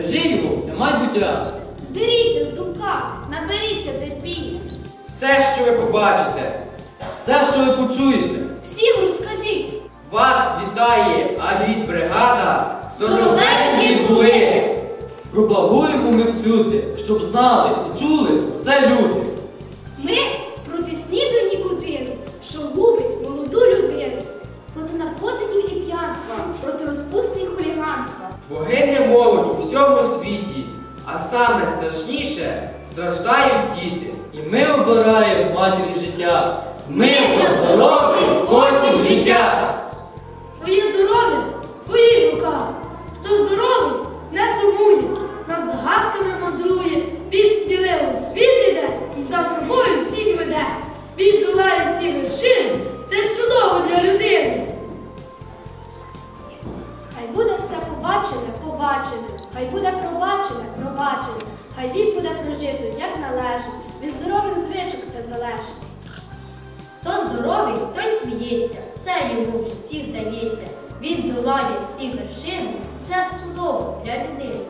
його для майбуття. Зберіться з думка, наберіться терпіння. Все, що ви побачите, Все, що ви почуєте, Всім розкажіть, вас вітає агітбригада Здоровенькі були! пропагуємо ми всюди, щоб знали і чули це люди. ми саме страшніше страждають діти. І ми обираємо матері життя. Ми за за йому в житті вдається. Він долає всі вершини, все ж чудово для людини.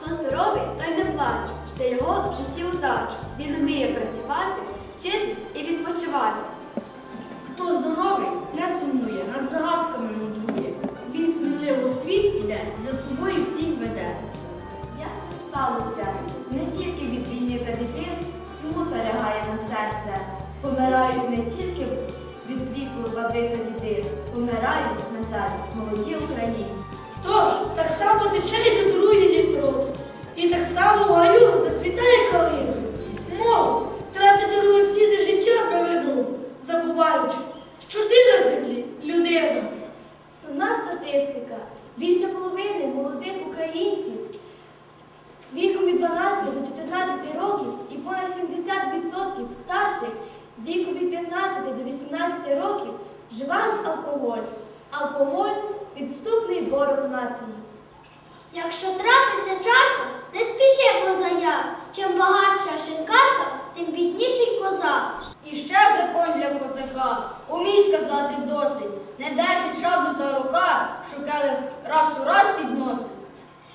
Хто здоровий, той не плаче, жде його в житті удачу. Він вміє працювати, вчитись і відпочивати. Хто здоровий, не сумує, над загадками діди, помирають, на жаль, молоді українці. Тож, так само тече і дотрує літрот, і так само гаю зацвітає калина. Мов, тратити дорогоцінне життя на виду, забуваючи, що ти на землі людина. Сумна статистика. Більше половини молодих українців віком від 12 до 14 років і понад 70% старших віком від 15 до 18 років вживають алкоголь. Алкоголь підступний ворог нації. Якщо трапиться чарка, не спіши позаяк. Чим багатша шинкарка, тим бідніший козак. І ще закон для козака. Умій сказати досить. Не держить шаблю та рука, що келих раз у раз підносить.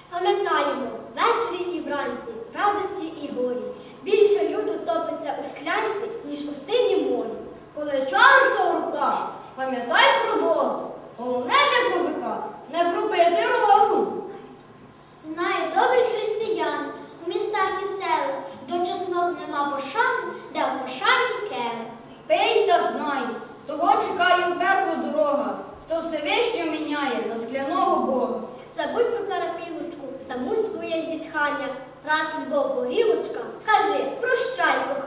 Пам'ятаємо, ввечері і вранці, в радості і горі. Більше люду топиться у склянці, ніж у синім морі. Коли чарочка в руках, пам'ятай про дозу. Головне для козака не пропити розум. Знає добрих християн у містах і селах, до чеснот нема пошани, де в пошані келих. Пий та знай, того чекає у пекло дорога, хто Всевишнього міняє на скляного Бога. Забудь про перепілочку, та мусь своє зітхання. Раз любов горілочка, кажи, прощай, кохання.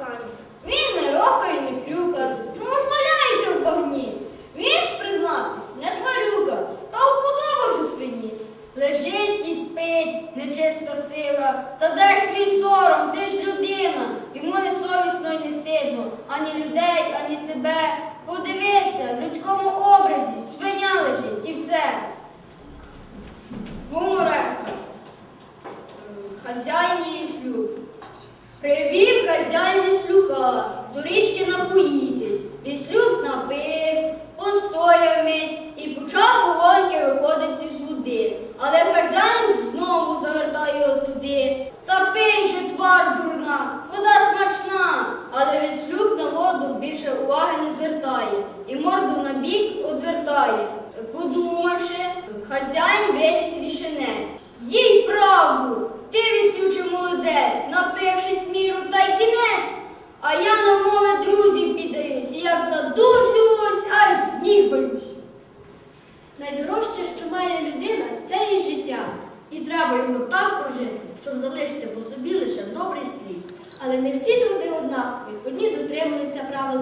等等。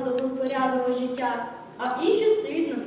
Правил добропорядного життя, А інші стоїть на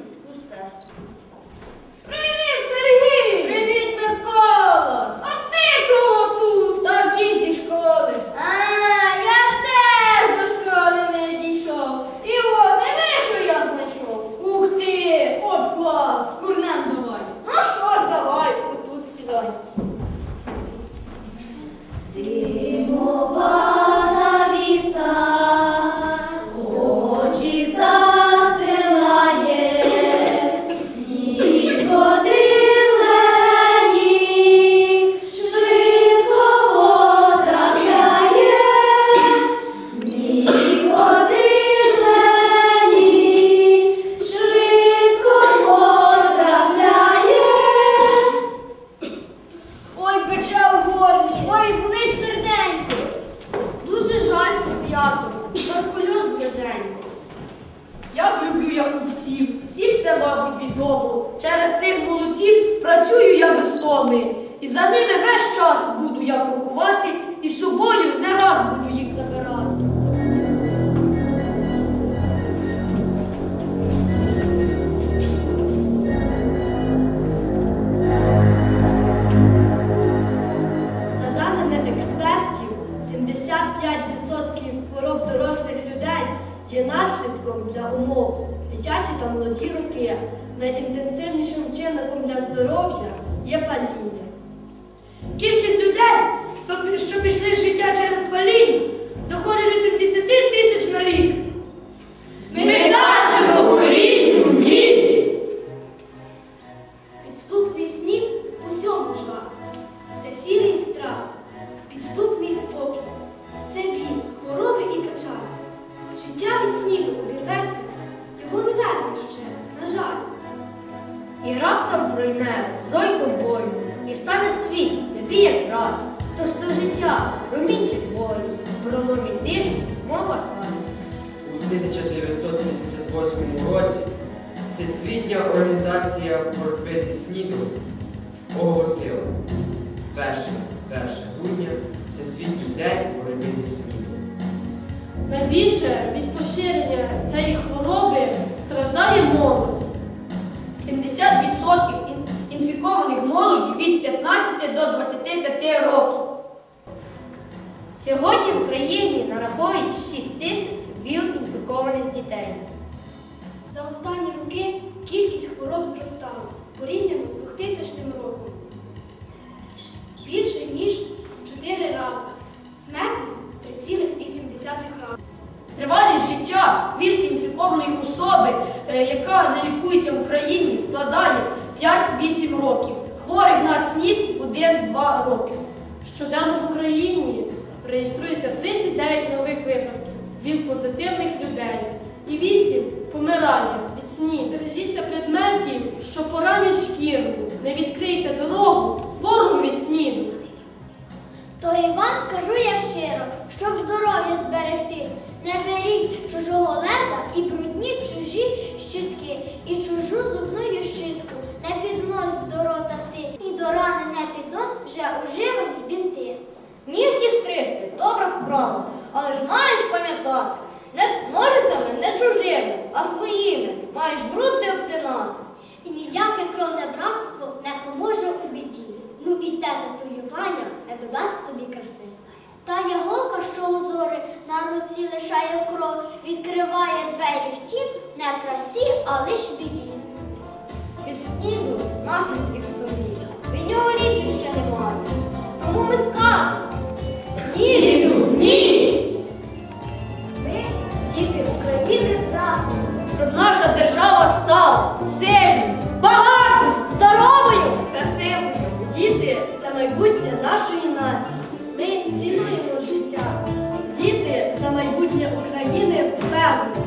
довго. Через цих молодців працюю я без томи. І за ними весь час буду я крокувати, і з собою не раз буду їх забирати. За даними експертів, 75% хвороб дорослих людей є наслідком для умов дитячі та молоді роки. Найінтенсивнішим чинником для здоров'я є паління. Кількість людей, що пішли з життя через паління, доходить до 70 тисяч на рік. Тож то життя, промінчик болі, проломі тижні, мова слава. У 1988 році Всесвітня організація боротьби зі СНІДом оголосила 1, 1 грудня Всесвітній день боротьби зі СНІДом. Найбільше від поширення цієї хвороби страждає молодь. 70% інфікованих молоді від 15 до 25 років. Сьогодні в країні нараховують 6 тисяч віл-інфікованих дітей. За останні роки кількість хвороб зростала порівняно з 2000 роком. Більше ніж в 4 рази. Смертність в 3,8 разів. Тривалість життя від інфікованої особи, е, яка не лікується в Україні, складає 5-8 років. Хворих на СНІД 1-2 роки. Щоденно в Україні реєструється 39 нових випадків від позитивних людей і 8 помирає від СНІД. Бережіться предметів, що поранять шкіру. Не відкрийте дорогу ворогові СНІДу. То і вам скажу я щиро, щоб здоров'я зберегти. Не беріть чужого леза і брудні чужі щітки, і чужу зубну щітку. Не піднос до рота ти, і до рани не піднос вже уживані бінти. Нігті справа, але ж маєш пам'ятати, не ножицями не чужими, а своїми маєш бруд ти обтинати. І ніяке кровне братство не поможе у біді. Ну і те татуювання не додасть тобі краси. Та яголка, що узори на руці лишає в кров, відкриває двері в тім не красі, а лиш біді. Від сніду наслідки собі. Від нього ліків ще немає. Тому ми скажемо. Стала Сильно! багатою. Здоровою! Красивою. Діти це майбутнє нашої нації. Ми цінуємо життя. Діти за майбутнє України впевнені.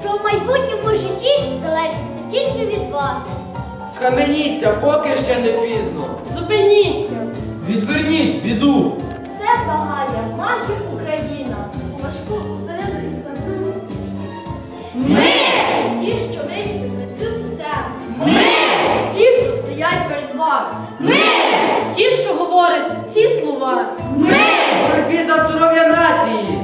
Що в майбутньому житті залежить тільки від вас. Схаменіться, поки ще не пізно. Зупиніться! Відверніть біду. Це благає матір Україна у важку Ми! Ті, що говорять ці слова. Ми! Боротьбі за здоров'я нації!